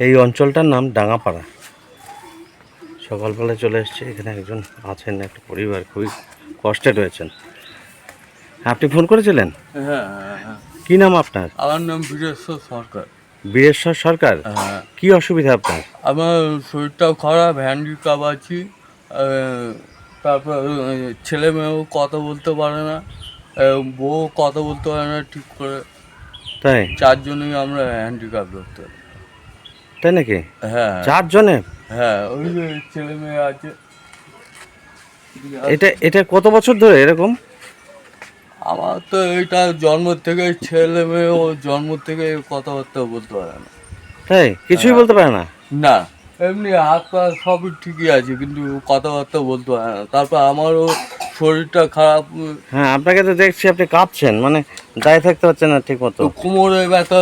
এই অঞ্চলটার নাম ডাঙাপাড়া। সকালবেলা চলে এসেছে এখানে একজন আছেন একটা পরিবার খুবই কষ্টে রয়েছেন। আপনি ফোন করেছিলেন? হ্যাঁ হ্যাঁ কি নাম আপনার? আমার নাম বীরেশ্বর সরকার। বীরেশ্বর সরকার? হ্যাঁ কি অসুবিধা আপনার? আমার শরীরটাও খারাপ হ্যান্ডিক্যাপ আছি তারপর ছেলে মেয়েও কথা বলতে পারে না বউ কথা বলতে পারে না ঠিক করে। তাই? চারজনেই আমরা হ্যান্ডিক্যাপ ধরতে পারি। তাই নাকি? হ্যাঁ। চারজনে? হ্যাঁ ওই যে ছেলে মেয়ে আছে। এটা এটা কত বছর ধরে এরকম? আমার তো এটা জন্ম থেকে ছেলে মেয়ে ও জন্ম থেকে কথাবার্তা বলতে পারে না। তাই? কিছুই হ্যাঁ। বলতে পারে না? না এমনি হাত পা সবই ঠিকই আছে কিন্তু কথাবার্তা বলতে পারে না। তারপর আমারও শরীরটা খারাপ হ্যাঁ আপনাকে তো দেখছি আপনি কাঁপছেন মানে দাঁড়িয়ে থাকতে পারছেন না ঠিক মতো কোমরে ব্যথা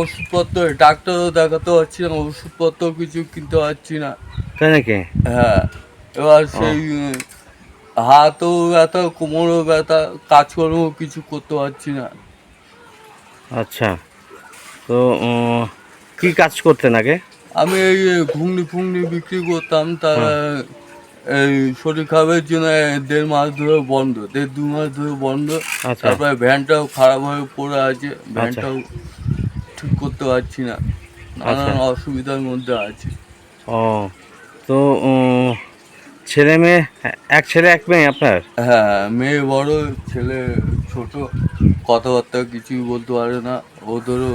ওষুধপত্র ডাক্তারও দেখাতে পারছি না ওষুধপত্র কিছু কিনতে পারছি না। তাই নাকি? হ্যাঁ এবার সেই হাতও ব্যথা কোমরও ব্যথা কাজকর্ম কিছু করতে পারছি না। আচ্ছা তো কি কাজ করতেন আগে? আমি এই ঘুগনি ফুগনি বিক্রি করতাম তা এই শরীর খারাপের জন্য দেড় মাস ধরে বন্ধ দেড় দু মাস ধরে বন্ধ। আচ্ছা। তারপরে ভ্যানটাও খারাপ হয়ে পড়ে আছে ভ্যানটাও ঠিক করতে পারছি না নানান অসুবিধার মধ্যে আছে। ও তো ছেলে মেয়ে এক ছেলে এক মেয়ে আপনার? হ্যাঁ মেয়ে বড় ছেলে ছোট কথাবার্তা কিছুই বলতে পারে না। ও ধরো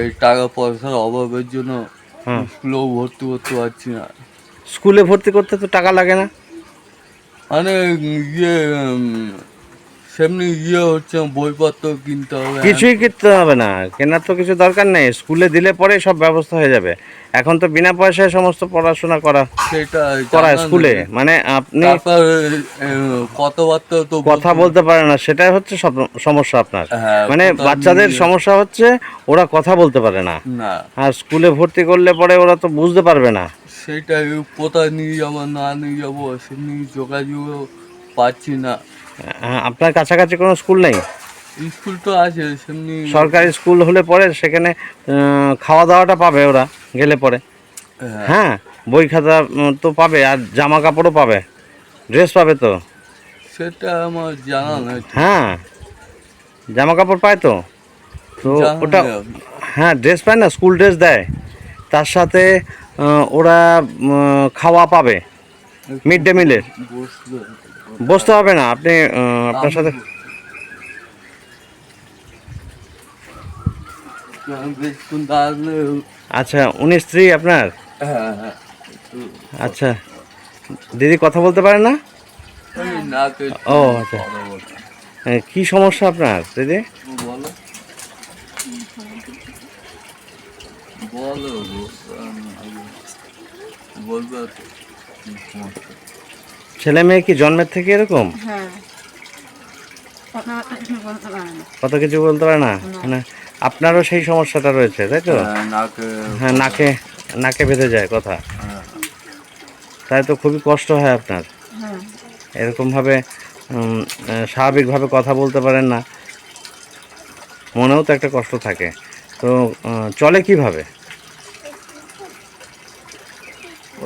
এই টাকা পয়সার অভাবের জন্য স্কুলেও ভর্তি করতে পারছি না। স্কুলে ভর্তি করতে তো টাকা লাগে না। মানে ইয়ে সেমনি ইয়ে হচ্ছে বইপত্র কিনতে হবে। কিছুই কিনতে হবে না। কেনার তো কিছু দরকার নেই। স্কুলে দিলে পরে সব ব্যবস্থা হয়ে যাবে। এখন তো বিনা পয়সায় সমস্ত পড়াশোনা করা সেটা জানা স্কুলে। মানে আপনি কথাবার্তা তো কথা বলতে পারে না। সেটাই হচ্ছে সমস্যা আপনার। হ্যাঁ, মানে বাচ্চাদের সমস্যা হচ্ছে ওরা কথা বলতে পারে না। আর স্কুলে ভর্তি করলে পরে ওরা তো বুঝতে পারবে না। সেটাই কোথায় নিয়ে যাব না নিয়ে যাব সেমনি যোগাযোগও পাচ্ছি না। আপনার কাছাকাছি কোনো স্কুল নেই? স্কুল তো আছে সেমনি সরকারি স্কুল হলে পরে সেখানে খাওয়া দাওয়াটা পাবে ওরা গেলে পরে। হ্যাঁ, হ্যাঁ বই খাতা তো পাবে আর জামা কাপড়ও পাবে। ড্রেস পাবে তো? সেটা আমার জানা নেই। হ্যাঁ জামা কাপড় পায় তো? তো ওটা হ্যাঁ ড্রেস পায় না স্কুল ড্রেস দেয়। তার সাথে ওরা খাওয়া পাবে। মিড ডে মিলের বসতে হবে না আপনি আপনার সাথে আচ্ছা উনি স্ত্রী আপনার? আচ্ছা দিদি কথা বলতে পারে না? ও, আচ্ছা। কি সমস্যা আপনার দিদি বলো বলো গো, আমি বলবে। ছেলে মেয়ে কি জন্মের থেকে এরকম? হ্যাঁ। কিছু বলতে পারে না। কত কিছু বলতে পারে না? মানে আপনারও সেই সমস্যাটা রয়েছে তাই তো? হ্যাঁ, নাকে হ্যাঁ নাকে নাকে বেঁধে যায় কথা। হ্যাঁ, তাই তো খুবই কষ্ট হয় আপনার। হ্যাঁ। এরকমভাবে স্বাভাবিকভাবে কথা বলতে পারেন না। মনেও তো একটা কষ্ট থাকে। তো চলে কীভাবে?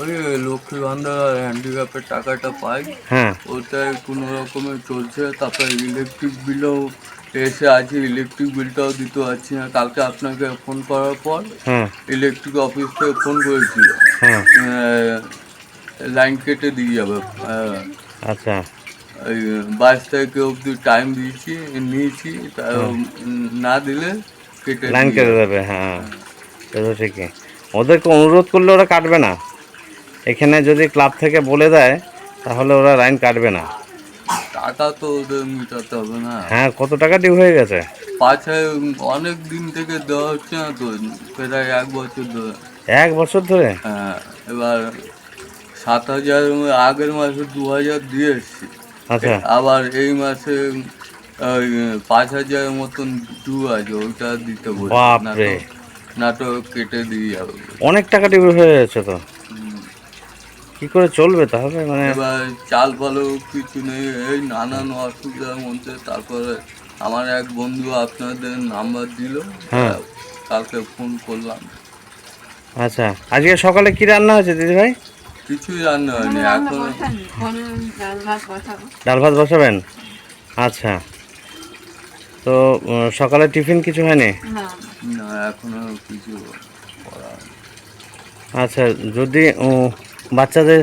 ওই লক্ষ্মী ভান্ডার হ্যান্ডিক্যাপের টাকাটা পাই। হ্যাঁ ওটাই কোনো রকমে চলছে। তারপরে ইলেকট্রিক বিলও এসে আছে। ইলেকট্রিক বিলটাও দিতে পারছি না। কালকে আপনাকে ফোন করার পর হ্যাঁ ইলেকট্রিক অফিস থেকে ফোন করেছিল। লাইন কেটে দিয়ে যাবে। আহ, আচ্ছা। ওই বাইশ তারিখে অবধি টাইম দিয়েছি নিয়েছি। তা উম, না দিলে কেটে লাইন দিয়ে কেটে যাবে। দেবে হ্যাঁ। সে তো ঠিকই। ওদেরকে অনুরোধ করলে ওরা কাটবে না। এখানে যদি ক্লাব থেকে বলে দেয় তাহলে ওরা লাইন কাটবে না। টাকা তো ওদের মেটাতে হবে না। হ্যাঁ কত টাকা ডিউ হয়ে গেছে? পাছায় অনেক দিন থেকে দেওয়া হচ্ছে না তো প্রায় এক বছর ধরে। এক বছর ধরে? হ্যাঁ এবার সাত হাজার আগের মাসে দু হাজার দিয়ে এসছি। আচ্ছা। আবার এই মাসে ওই পাঁচ হাজারের মতন দু আছে ওইটা দিতে বলছে। না তো কেটে দিয়ে যাবে। অনেক টাকা ডিউ হয়ে যাচ্ছে তো। কি করে চলবে তাহলে? মানে এবার চাল ফালও কিছু নেই এই নানান অসুবিধার মধ্যে তারপরে আমার এক বন্ধু আপনাদের নাম্বার দিল হ্যাঁ। কালকে ফোন করলাম। আচ্ছা আজকে সকালে কি রান্না হয়েছে দিদি ভাই? কিছুই রান্না হয়নি এখন ডাল ভাত বসাবেন? আচ্ছা তো সকালে টিফিন কিছু হয়নি? না। এখনও কিছু আচ্ছা যদি বাচ্চাদের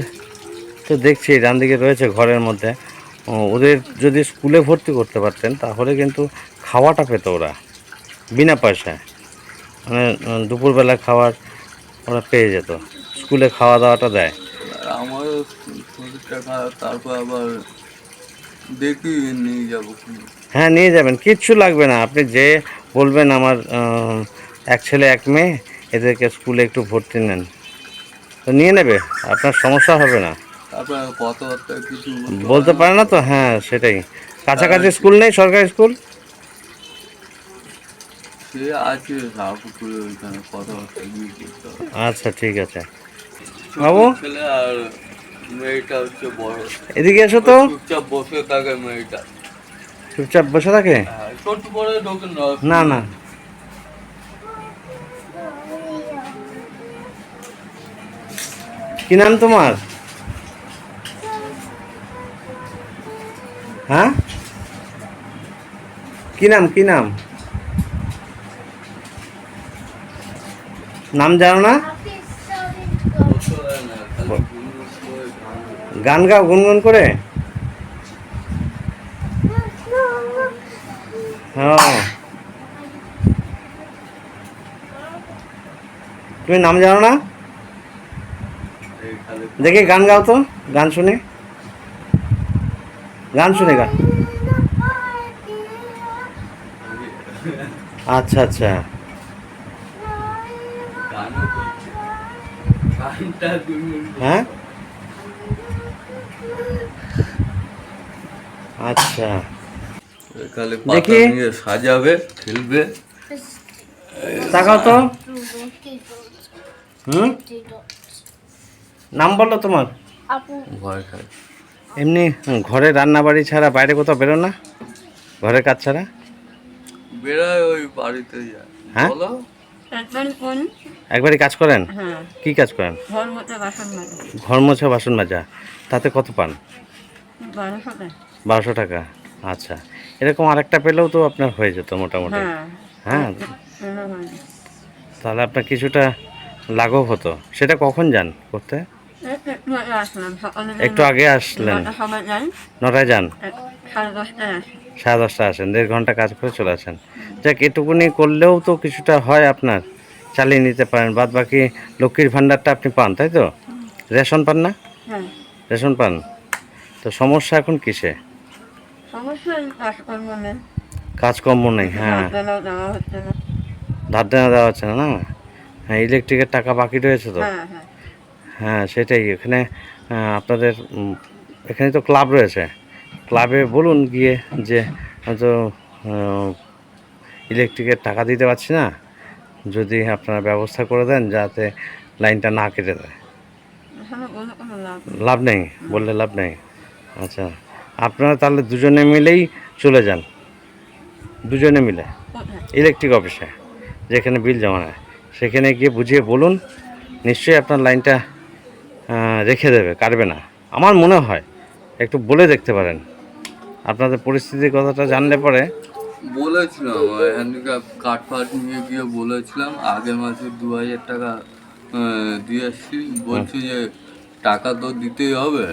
তো দেখছি ডান দিকে রয়েছে ঘরের মধ্যে। ওদের যদি স্কুলে ভর্তি করতে পারতেন তাহলে কিন্তু খাওয়াটা পেত ওরা বিনা পয়সায়। মানে দুপুরবেলা খাওয়ার ওরা পেয়ে যেত স্কুলে খাওয়া দাওয়াটা দেয়। আর আমারও তারপর আবার দেখি নিয়ে যাব হ্যাঁ নিয়ে যাবেন কিচ্ছু লাগবে না। আপনি যে বলবেন আমার এক ছেলে এক মেয়ে এদেরকে স্কুলে একটু ভর্তি নেন। তো নিয়ে নেবে আপনার সমস্যা হবে না। বলতে পারে না তো? হ্যাঁ সেটাই। কাছাকাছি স্কুল নেই? সরকারি স্কুল? আচ্ছা ঠিক আছে। বাবু? মেয়েটা হচ্ছে বড়। এদিকে এসো তো। চুপচাপ বসে থাকে মেয়েটা। চুপচাপ বসে থাকে? হ্যাঁ, না না। কি নাম তোমার? হ্যাঁ? কি নাম কি নাম? নাম জানো না? গান গাও, গুনগুন করে? হ্যাঁ। তুমি নাম জানো না? দেখি গান গাও তো গান শুনে। গান শুনে গান আচ্ছা আচ্ছা। হ্যাঁ? আচ্ছা। দেখি। সাজাবে খেলবে তাকাও তো। হুম? নাম বলো তোমার। এমনি ঘরে রান্না বাড়ি ছাড়া বাইরে কোথাও বেরো না? ঘরের কাজ ছাড়া? বেড়ায় ওই বাড়িতে হ্যাঁ? একবারই কাজ করেন? হ্যাঁ। কি কাজ করেন? ঘর মোছা বাসন মাজা। তাতে কত পান? বারোশো টাকা। আচ্ছা। এরকম আরেকটা পেলেও তো আপনার হয়ে যেত মোটামুটি। হ্যাঁ। হ্যাঁ? হয়নি। তাহলে আপনার কিছুটা লাঘব হতো। সেটা কখন যান করতে? একটু আগে আসলেন। নটা নটায় যান? সাড়ে দশটা আসেন দেড় ঘণ্টা কাজ করে চলে আসেন। যাক এটুকুনি করলেও তো কিছুটা হয় আপনার চালিয়ে নিতে পারেন। বাদ বাকি লক্ষ্মীর ভাণ্ডারটা আপনি পান তাই তো? রেশন পান না? হ্যাঁ। রেশন পান? তো সমস্যা এখন কিসে? কাজকর্ম নেই। হ্যাঁ। ধার দেনা দেওয়া হচ্ছে না। না হ্যাঁ ইলেকট্রিকের টাকা বাকি রয়েছে তো? হ্যাঁ হ্যাঁ হ্যাঁ সেটাই। এখানে আপনাদের এখানে তো ক্লাব রয়েছে। ক্লাবে বলুন গিয়ে যে হয়তো ইলেকট্রিকের টাকা দিতে পারছি না। যদি আপনারা ব্যবস্থা করে দেন যাতে লাইনটা না কেটে দেয়। কোনো লাভ নেই। বললে লাভ নেই? আচ্ছা। আপনারা তাহলে দুজনে মিলেই চলে যান। দুজনে মিলে। ইলেকট্রিক অফিসে যেখানে বিল জমা নেয় সেখানে গিয়ে বুঝিয়ে বলুন। নিশ্চয়ই আপনার লাইনটা রেখে দেবে কাটবে না। আমার মনে হয় একটু বলে দেখতে পারেন। আপনাদের পরিস্থিতির কথাটা জানলে পরে। বলেছিলাম কাঠ ফাট নিয়ে গিয়ে বলেছিলাম আগের মাসে দু হাজার টাকা দিয়ে এসছি বলছি যে টাকা তো দিতেই হবে।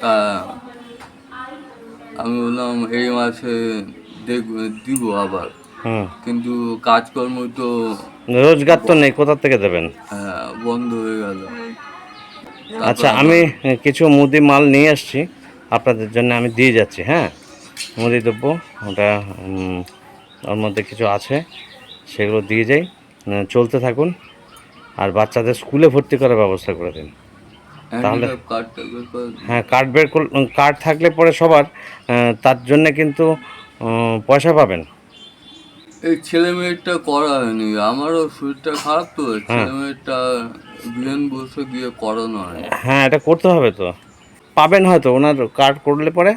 তা আমি বললাম এই মাসে দেখব দিব আবার। কিন্তু কাজকর্ম তো রোজগার তো নেই কোথা থেকে দেবেন? হ্যাঁ, বন্ধ হয়ে গেল। আচ্ছা আমি কিছু মুদি মাল নিয়ে আসছি। আপনাদের জন্য আমি দিয়ে যাচ্ছি হ্যাঁ? মুদি দ্রব্য ওটা ওর মধ্যে কিছু আছে সেগুলো দিয়ে যাই চলতে থাকুন। আর বাচ্চাদের স্কুলে ভর্তি করার ব্যবস্থা করে দিন। করে দিন। হ্যাঁ কার্ড বের কার্ড থাকলে পরে সবার তার জন্য কিন্তু পয়সা পাবেন। এই ছেলে মেয়েটা করা হয়নি আমারও শরীরটা খারাপ তো। ছেলে মেয়েটা বিহান বসে গিয়ে করানো হয়। হ্যাঁ এটা করতে হবে তো। পাবেন হয়তো ওনার কার্ড করলে পরে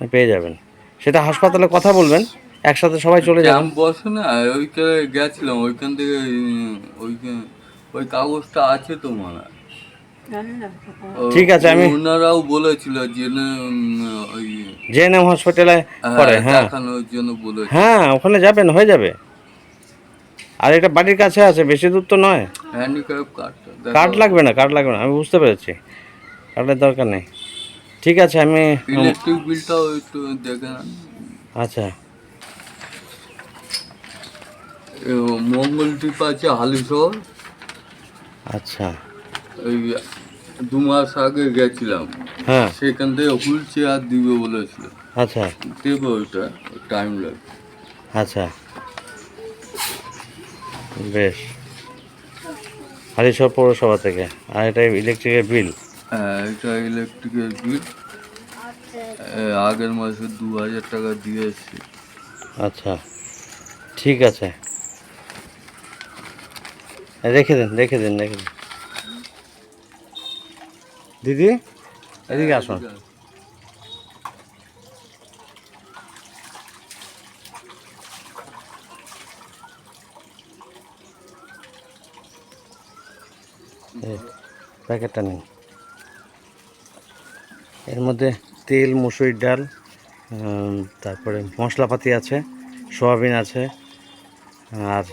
পেয়ে যাবেন। সেটা হাসপাতালে কথা বলবেন একসাথে সবাই চলে যাবেন। বসে না ওইখানে গেছিলাম ওইখান থেকে ওইখানে ওই কাগজটা আছে তো জানি না ও- ঠিক আছে, আমি- ওনারাও বলেছিল যে জেএনএম হসপিটালে করে হ্যাঁ বলেছিল। হ্যাঁ ওখানে যাবেন হয়ে যাবে। আর এটা বাড়ির কাছে আছে বেশি দূর তো নয়। কার্ড লাগবে না কার্ড লাগবে না আমি বুঝতে পেরেছি। কার্ডের দরকার নেই। ঠিক আছে আমি ইলেকট্রিক বিলটাও একটু আচ্ছা। মঙ্গল মঙ্গলদ্বীপ আছে হালিশহর। আচ্ছা। এই দু মাস আগে গেছিলাম। হ্যাঁ। সেখান থেকে হুইল চেয়ার দিবে বলেছিল। আচ্ছা। দেবে ওইটা টাইম লাগবে। আচ্ছা। বেশ। হারিশহর পৌরসভা থেকে। আর এটা ইলেকট্রিকের বিল হ্যাঁ এটা ইলেকট্রিকের বিল আগের মাসে দু হাজার টাকা দিয়ে এসছি আচ্ছা। ঠিক আছে। রেখে দিন রেখে দিন রেখে দিন। দিদি এদিকে আসুন। প্যাকেটটা নিন। এর মধ্যে তেল মুসুরির ডাল তারপরে মশলাপাতি আছে সোয়াবিন আছে আর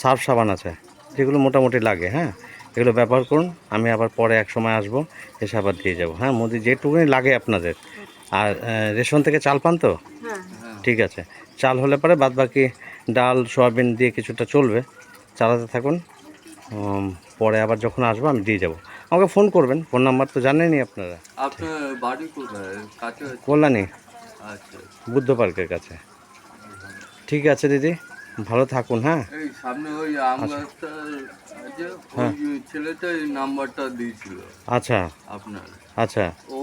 সার্ফ সাবান আছে যেগুলো মোটামুটি লাগে হ্যাঁ? এগুলো ব্যবহার করুন আমি আবার পরে এক সময় আসব এসে আবার দিয়ে যাব। হ্যাঁ মুদি যেটুকুনি লাগে আপনাদের। আর রেশন থেকে চাল পান তো? হ্যাঁ। ঠিক আছে। চাল হলে পরে বাদ বাকি ডাল সোয়াবিন দিয়ে কিছুটা চলবে। চালাতে থাকুন। পরে আবার যখন আসব আমি দিয়ে যাব। আমাকে ফোন করবেন ফোন নাম্বার তো জানেনই আপনারা? কল্যাণী। আচ্ছা। বুদ্ধ পার্কের কাছে। ঠিক আছে দিদি। ভালো থাকুন হ্যাঁ? এই সামনে ওই আম গাছটা আছে হ্যাঁ। ওই ছেলেটা এই নাম্বারটা দিয়েছিল। আচ্ছা। আপনার। আচ্ছা। ও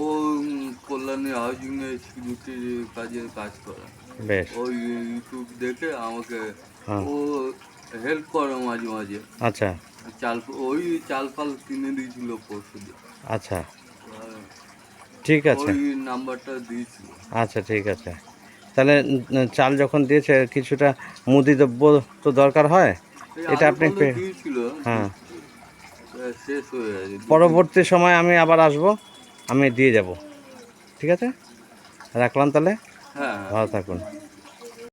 কল্যাণী হাউজিং এর সিকিউরিটির কাজে কাজ করে। বেশ। ওই ইউটিউব দেখে আমাকে হ্যাঁ। ও হেল্প করে মাঝে মাঝে। আচ্ছা। চাল ওই চাল ফাল কিনে দিয়েছিল পরশু আচ্ছা। ঠিক আছে। ওই নাম্বারটা দিয়েছিল। আচ্ছা ঠিক আছে। তাহলে চাল যখন দিয়েছে কিছুটা মুদি দ্রব্য তো দরকার হয়। এটা আপনি হ্যাঁ। পরবর্তী সময় আমি আবার আসব আমি দিয়ে যাব। ঠিক আছে? রাখলাম তাহলে? হ্যাঁ। ভালো থাকুন।